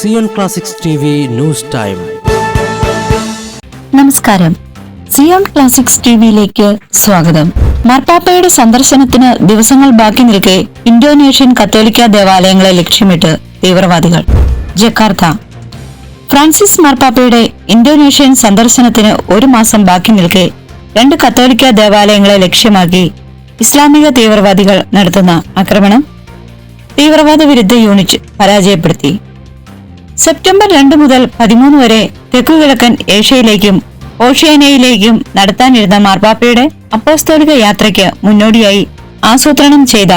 Zion classics T V news time നമസ്കാരം. Zion classics ടിവിയിലേക്ക് സ്വാഗതം. മാർപ്പാപ്പയുടെ സന്ദർശനത്തിന് ദിവസങ്ങൾ ബാക്കി നിൽക്കെ ഇന്തോനേഷ്യൻ കത്തോലിക്ക ദേവാലയങ്ങളെ ലക്ഷ്യമിട്ട് തീവ്രവാദികൾ. ജക്കാർത്ത. ഫ്രാൻസിസ് മാർപ്പാപ്പയുടെ ഇന്തോനേഷ്യൻ സന്ദർശനത്തിന് ഒരു മാസം ബാക്കി നിൽക്കെ രണ്ട് കത്തോലിക്ക ദേവാലയങ്ങളെ ലക്ഷ്യമാക്കി ഇസ്ലാമിക തീവ്രവാദികൾ നടത്തുന്ന ആക്രമണം. തീവ്രവാദ വിരുദ്ധ യൂണിറ്റ് പരാജയപ്പെടുത്തി. സെപ്റ്റംബർ രണ്ട് മുതൽ പതിമൂന്ന് വരെ തെക്കു കിഴക്കൻ ഏഷ്യയിലേക്കും ഓഷ്യാനയിലേക്കും നടത്താനിരുന്ന മാർപ്പാപ്പയുടെ അപ്പോസ്തോലിക യാത്രയ്ക്ക് മുന്നോടിയായി ആസൂത്രണം ചെയ്ത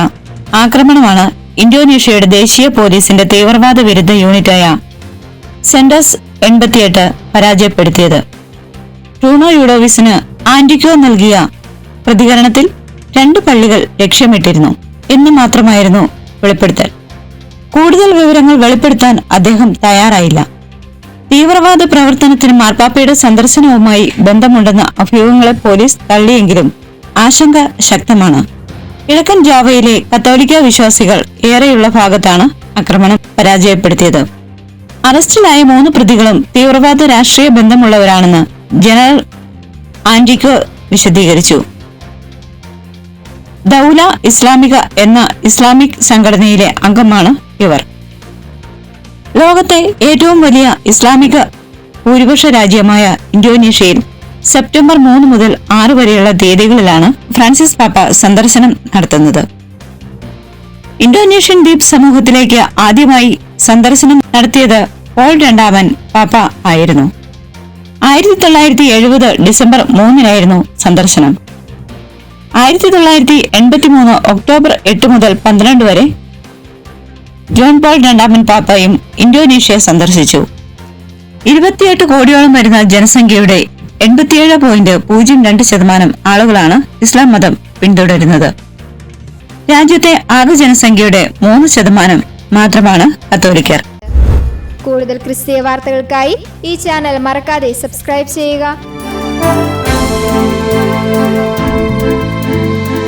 ആക്രമണമാണ് ഇന്തോനേഷ്യയുടെ ദേശീയ പോലീസിന്റെ തീവ്രവാദ വിരുദ്ധ യൂണിറ്റായ സെൻഡസ് എൺപത്തിയെട്ട് പരാജയപ്പെടുത്തിയത്. ട്രൂണോ യൂഡോവിസിന് ആന്റിക്കോ നൽകിയ പ്രതികരണത്തിൽ രണ്ട് പള്ളികൾ ലക്ഷ്യമിട്ടിരുന്നു എന്ന് മാത്രമായിരുന്നു വെളിപ്പെടുത്തൽ. കൂടുതൽ വിവരങ്ങൾ വെളിപ്പെടുത്താൻ അദ്ദേഹം തയ്യാറായില്ല. തീവ്രവാദ പ്രവർത്തനത്തിന് മാർപ്പാപ്പയുടെ സന്ദർശനവുമായി ബന്ധമുണ്ടെന്ന അഭ്യൂഹങ്ങളെ പോലീസ് തള്ളിയെങ്കിലും ആശങ്ക ശക്തമാണ്. കിഴക്കൻ ജാവയിലെ കത്തോലിക്ക വിശ്വാസികൾ ഏറെയുള്ള ഭാഗത്താണ് ആക്രമണം പരാജയപ്പെടുത്തിയത്. അറസ്റ്റിലായ മൂന്ന് പ്രതികളും തീവ്രവാദ രാഷ്ട്രീയ ബന്ധമുള്ളവരാണെന്ന് ജനറൽ ആന്റിക്കോ വിശദീകരിച്ചു. ദൗല ഇസ്ലാമിക എന്ന ഇസ്ലാമിക് സംഘടനയിലെ അംഗമാണ് ഇവർ. ലോകത്തെ ഏറ്റവും വലിയ ഇസ്ലാമിക ഭൂരിപക്ഷ രാജ്യമായ ഇന്തോനേഷ്യയിൽ സെപ്റ്റംബർ മൂന്ന് മുതൽ ആറ് വരെയുള്ള തീയതികളിലാണ് ഫ്രാൻസിസ് പാപ്പ സന്ദർശനം നടത്തുന്നത്. ഇന്തോനേഷ്യൻ ദ്വീപ് സമൂഹത്തിലേക്ക് ആദ്യമായി സന്ദർശനം നടത്തിയത് പോൾ രണ്ടാമൻ പാപ്പ ആയിരുന്നു. ആയിരത്തി തൊള്ളായിരത്തി എഴുപത് ഡിസംബർ മൂന്നിനായിരുന്നു സന്ദർശനം. ആയിരത്തി തൊള്ളായിരത്തി എൺപത്തി മൂന്ന് ഒക്ടോബർ എട്ട് മുതൽ പന്ത്രണ്ട് വരെ ജോൺ പോൾ രണ്ടാമൻ പാപ്പയും ഇന്തോനേഷ്യ സന്ദർശിച്ചു. ഇരുപത്തിയെട്ട് കോടിയോളം വരുന്ന ജനസംഖ്യയുടെ എൺപത്തിയേഴ് പോയിന്റ് പൂജ്യം രണ്ട് ശതമാനം ആളുകളാണ് ഇസ്ലാം മതം പിന്തുടരുന്നത്. രാജ്യത്തെ ആകെ ജനസംഖ്യയുടെ മൂന്ന് ശതമാനം മാത്രമാണ് കത്തോലിക്കർ. കൂടുതൽ ക്രിസ്തീയ വാർത്തകൾക്കായി ഈ ചാനൽ മറക്കാതെ സബ്സ്ക്രൈബ് ചെയ്യുക.